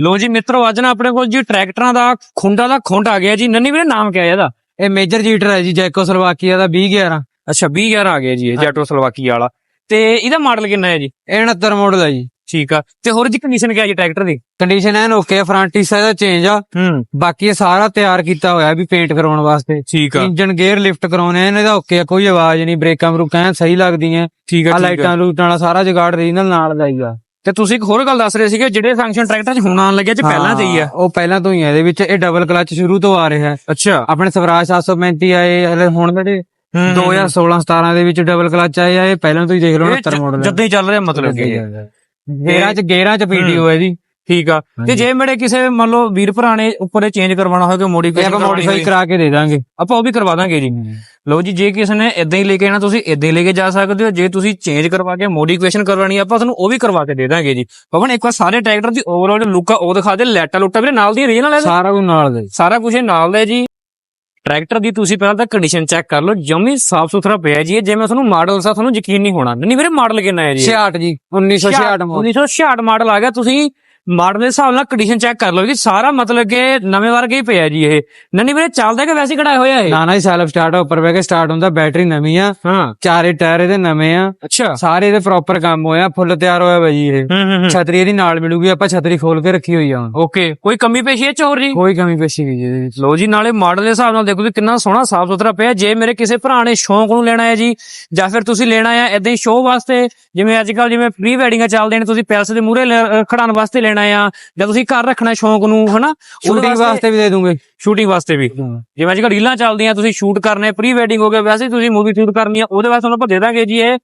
ਲੋ ਜੀ ਮਿੱਤਰੋ ਅੱਜ ਨਾ ਆਪਣੇ ਕੋਲ ਜੀ ਟਰੈਕਟਰਾਂ ਦਾ ਖੁੰਡਾ ਦਾ ਖੁੰਡ ਆ ਗਿਆ ਜੀ। ਨੰਨੀ ਵੀਰੇ ਨਾਮ ਕਿਆ ਹੈ ਇਹਦਾ? ਇਹ ਮੇਜਰ ਜੀਟਰ ਹੈ ਜੀ ਜੈਕੋਸਲੋਵਾਕੀਆ ਦਾ 2011 ਅੱਛਾ 20000 ਆ ਗਿਆ ਜੀ ਇਹ ਜੈਟੋ ਸਲਵਾਕੀ ਵਾਲਾ। ਤੇ ਇਹਦਾ ਮਾਡਲ ਕਿੰਨਾ ਹੈ ਜੀ? ਇਹ 69 ਮਾਡਲ ਹੈ ਜੀ। ਠੀਕ ਆ। ਤੇ ਹੋਰ ਜੀ ਕੰਡੀਸ਼ਨ ਕਿਆ ਜੀ ਟਰੈਕਟਰ ਦੀ? ਕੰਡੀਸ਼ਨ ਐਨ ਓਕੇ ਫਰੰਟ ਹਿੱਸਾ ਇਹਦਾ ਚੇਂਜ ਆ। ਹੂੰ। ਬਾਕੀ ਇਹ ਸਾਰਾ ਤਿਆਰ ਕੀਤਾ ਹੋਇਆ ਵੀ ਪੇਂਟ ਕਰਾਉਣ ਵਾਸਤੇ। ਠੀਕ ਆ। ਇੰਜਨ ਗੇਅਰ ਲਿਫਟ ਕਰਾਉਣੇ ਨੇ ਇਹਦਾ ਓਕੇ ਆ ਕੋਈ ਆਵਾਜ਼ ਨਹੀਂ ਬ੍ਰੇਕਾਂ ਬਰੂਕਾਂ ਸਹੀ ਲੱਗਦੀਆਂ। ਠੀਕ ਆ ਆ ਠੀਕ ਆ। ਲਾਈਟਾਂ ਲੂਟਾਂ ਵਾਲਾ ਸਾਰਾ ਜਗਾੜ ਰੀਜਨਲ ਨਾਲ ਦਾ ਹੀਗਾ ਤੇ ਤੁਸੀਂ ਇੱਕ ਹੋਰ ਗੱਲ ਦੱਸ ਰਹੇ ਸੀਗੇ ਜਿਹੜੇ ਫੰਕਸ਼ਨ ਟਰੈਕਟਰ 'ਚ ਹੁਣ ਆਉਣ ਲੱਗਿਆ ਚ ਪਹਿਲਾਂ ਤੇ ਹੀ ਆ। ਉਹ ਪਹਿਲਾਂ ਤੋਂ ਹੀ ਆ ਇਹਦੇ ਵਿੱਚ ਇਹ ਡਬਲ ਕਲਚ ਸ਼ੁਰੂ ਤੋਂ ਆ ਰਿਹਾ ਹੈ। ਅੱਛਾ। ਆਪਣੇ ਸਵਰਾਜ 735 ਆਏ ਹਲੇ ਹੁਣ ਜਿਹੜੇ 2016 17 ਦੇ ਵਿੱਚ ਡਬਲ ਕਲਚ ਆਏ ਆ ਇਹ ਪਹਿਲਾਂ ਤੋਂ ਹੀ ਦੇਖ ਲਓ 69 ਮਾਡਲ ਜਦਾਂ ਹੀ ਚੱਲ ਰਿਹਾ ਮਤਲਬ ਕਿ ਗੇਰਾਂ ਚ ਗੇਰਾਂ ਚ ਪੀਡੀਓ ਹੈ ਜੀ ਠੀਕ ਆ। ਤੇ। ਜੇ ਮੇਰੇ ਕਿਸੇ ਮੰਨ ਲਓ ਵੀਰ ਭਰਾ ਨੇ ਉੱਪਰ ਇਹ ਚੇਂਜ ਕਰਵਾਉਣਾ ਹੋਵੇ ਇਹ ਮੋਡੀਫਿਕੇਸ਼ਨ ਆਪਾਂ ਮੋਡੀਫਾਈ ਕਰਾ ਕੇ ਦੇ ਦਾਂਗੇ। ਆਪਾਂ ਉਹ ਵੀ ਕਰਵਾ ਦਾਂਗੇ ਜੀ। ਲਓ ਜੀ ਜੇ ਕਿਸੇ ਨੇ ਇਦਾਂ ਹੀ ਲੈ ਕੇ ਆਣਾ ਤੁਸੀਂ ਇਦਾਂ ਹੀ ਲੈ ਕੇ ਜਾ ਸਕਦੇ ਹੋ। ਜੇ ਤੁਸੀਂ ਚੇਂਜ ਕਰਵਾ ਕੇ ਮੋਡੀਫਿਕੇਸ਼ਨ ਕਰਵਾਣੀ ਆਪਾਂ ਤੁਹਾਨੂੰ ਉਹ ਵੀ ਕਰਵਾ ਕੇ ਦੇ ਦਾਂਗੇ ਜੀ। ਪਵਨ ਇੱਕ ਵਾਰ ਸਾਰੇ ਟਰੈਕਟਰ ਦੀ ਓਵਰਆਲ ਲੁੱਕ ਆ ਉਹ ਦਿਖਾ ਦੇ ਲੈਟਾ ਲੁੱਟਾ ਵੀ ਨਾਲ ਦੀ ਰੀਜਨਲ ਹੈ ਸਾਰਾ ਕੁਝ ਨਾਲ ਦਾ। ਜੀ। ਸਾਰਾ ਕੁਝ ਨਾਲ ਦਾ ਜੀ। ਟਰੈਕਟਰ ਦੀ ਤੁਸੀਂ ਪਹਿਲਾਂ ਤਾਂ ਕੰਡੀਸ਼ਨ ਚੈੱਕ ਕਰ ਲਓ ਜਮੀ ਸਾਫ਼ ਸੁਥਰਾ ਪਿਆ ਜੀ ਜੇ ਮੈਂ ਤੁਹਾਨੂੰ ਮਾਡਲ ਦੱਸਾਂ ਤੁਹਾਨੂੰ ਯਕੀਨ ਨਹੀਂ ਹੋਣਾ। ਨਹੀਂ ਵੀਰੇ ਮਾਡਲ ਕਿੰਨਾ ਹੈ ਜੀ 66 ਜੀ 1966 ਮਾਡਲ 1966 ਮਾਡਲ ਆ ਗਿਆ ਤੁਸੀਂ ਮਾਡਲ ਦੇ ਹਿਸਾਬ ਨਾਲ ਕੰਡੀਸ਼ਨ ਚੈੱਕ ਕਰ ਲਓ ਜੀ। ਸਾਰਾ ਮਤਲਬ ਕਿ ਨਵੇਂ ਵਰਗੇ ਹੀ ਪਿਆ ਜੀ ਇਹ। ਨੰਨੀ ਵੀਰੇ ਚੱਲਦਾ ਕਿ ਵੈਸੇ ਹੀ ਕਢਾਇਆ ਹੋਇਆ ਇਹ? ਨਾ ਨਾ ਸੈਲਫ ਸਟਾਰਟ ਉੱਪਰ ਬਹਿ ਕੇ ਸਟਾਰਟ ਹੁੰਦਾ ਬੈਟਰੀ ਨਵੀਂ ਆ। ਹਾਂ। ਚਾਰੇ ਟਾਇਰ ਇਹਦੇ ਨਵੇਂ ਆ। ਅੱਛਾ। ਸਾਰੇ ਇਹਦੇ ਪ੍ਰੋਪਰ ਕੰਮ ਹੋਇਆ ਫੁੱਲ ਤਿਆਰ ਹੋਇਆ ਬਾਈ ਇਹ। ਹੂੰ ਹੂੰ ਹੂੰ। ਛਤਰੀ ਇਹਦੀ ਨਾਲ ਮਿਲੂਗੀ ਆਪਾਂ ਛਤਰੀ ਖੋਲ ਕੇ ਰੱਖੀ ਹੋਈ ਆ ਹੁਣ। ਓਕੇ ਕੋਈ ਕਮੀ ਪੇਸ਼ੀ ਹੈ ਚੋਰ ਜੀ ਕੋਈ ਕਮੀ ਪੇਸ਼ੀ ਨਹੀਂ ਜੀ। ਇਹਦੇ ਵਿੱਚ ਲੋ ਜੀ ਨਾਲੇ ਮਾਡਲ ਦੇ ਹਿਸਾਬ ਨਾਲ ਦੇਖੋ ਕਿ ਕਿੰਨਾ ਸੋਹਣਾ ਸਾਫ਼ ਸੁਥਰਾ ਪਿਆ। ਜੇ ਮੇਰੇ ਕਿਸੇ ਭਰਾ ਨੇ ਸ਼ੌਂਕ ਨੂੰ ਲੈਣਾ ਹੈ ਜੀ ਜਾਂ ਫਿਰ ਤੁਸੀਂ ਲੈਣਾ ਹੈ ਇਦਾਂ ਹੀ ਸ਼ੋਅ ਵਾਸਤੇ ਜਿਵੇਂ ਅੱਜ ਕੱਲ ਜਿਵੇਂ ਪ੍ਰੀ ਵੈਡਿੰਗਾਂ ਚੱਲਦੇ ਨੇ ਤੁਸੀਂ ਪੈਲਸ ਦੇ ਮੂਹਰੇ ਖੜਾਉਣ ਵਾਸਤੇ ਲੈਣਾ ਆ ਜਾਂ ਤੁਸੀਂ ਘਰ ਰੱਖਣਾ ਸ਼ੌਂਕ ਨੂੰ ਹਨਾ? ਸ਼ੂਟਿੰਗ ਵਾਸਤੇ ਵੀ ਦੇ ਦੂੰਗੇ। ਸ਼ੂਟਿੰਗ ਵਾਸਤੇ ਵੀ। ਜਿਵੇਂ ਅੱਜ ਕੱਲ ਰੀਲਾਂ ਚੱਲਦੀਆਂ ਤੁਸੀਂ ਸ਼ੂਟ ਕਰਨੇ ਪ੍ਰੀ ਵੈਡਿੰਗ ਹੋ ਗਿਆ ਵੈਸੇ ਤੁਸੀਂ ਮੂਵੀ ਸ਼ੂਟ ਕਰਨੀ ਆ ਉਹਦੇ ਵਾਸਤੇ ਤੁਹਾਨੂੰ ਆਪਾਂ ਦੇ ਦਾਂਗੇ ਜੀ ਇਹ।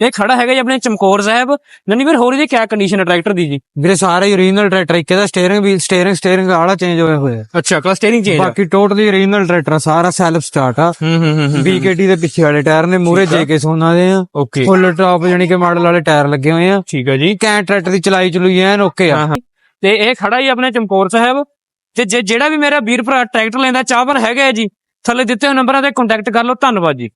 ਇਹ ਖੜਾ ਹੈਗਾ ਜੀ ਆਪਣੇ ਚਮਕੌਰ ਸਾਹਿਬ। ਨੰਨੀ ਵੀਰ ਹੋਰ ਇਹਦੀ ਕਿਆ ਕੰਡੀਸ਼ਨ ਹੈ ਟਰੈਕਟਰ ਦੀ ਜੀ? ਵੀਰੇ ਸਾਰਾ ਓਰੀਜਨਲ ਟਰੈਕਟਰ ਇੱਕ ਇਹਦਾ ਸਟੀਅਰਿੰਗ ਵੀ ਸਟੀਅਰਿੰਗ ਸਟੀਅਰਿੰਗ ਵਾਲਾ ਚੇਂਜ ਹੋਇਆ ਹੋਇਆ। ਅੱਛਾ ਕਲਾ ਸਟੀਅਰਿੰਗ ਚੇਂਜ ਬਾਕੀ ਟੋਟਲੀ ਓਰੀਜਨਲ ਟਰੈਕਟਰ ਆ, ਸਾਰਾ ਸੈਲਫ ਸਟਾਰਟ ਆ। ਹੂੰ ਹੂੰ ਹੂੰ BKT ਦੇ ਪਿੱਛੇ ਵਾਲੇ ਟਾਇਰ ਨੇ ਮੂਰੇ ਆ। ਜੇਕੇ ਸੋਨਾ ਦੇ ਆ। ਓਕੇ। ਫੁੱਲ ਟਾਪ ਯਾਨੀ ਕਿ ਮਾਡਲ ਵਾਲੇ ਟਾਇਰ ਲੱਗੇ ਹੋਏ ਆ। ਠੀਕ ਹੈ ਜੀ। ਕੈਂਟ ਟਰੈਕਟਰ ਦੀ ਚਲਾਈ ਚਲੂਈ ਐਨ ਓਕੇ ਆ। ਤੇ ਇਹ ਖੜਾ ਹੀ ਆਪਣੇ ਚਮਕੌਰ ਸਾਹਿਬ। ਤੇ ਜੇ ਜਿਹੜਾ ਵੀ ਮੇਰਾ ਵੀਰ ਭਰਾ ਟਰੈਕਟਰ ਲੈਂਦਾ ਚਾਹਵਰ ਹੈਗਾ ਜੀ, ਥੱਲੇ ਦਿੱਤੇ ਹੋਏ ਨੰਬਰਾਂ ਤੇ ਕੰਟੈਕਟ ਕਰ ਲਓ, ਧੰਨਵਾਦ ਜੀ।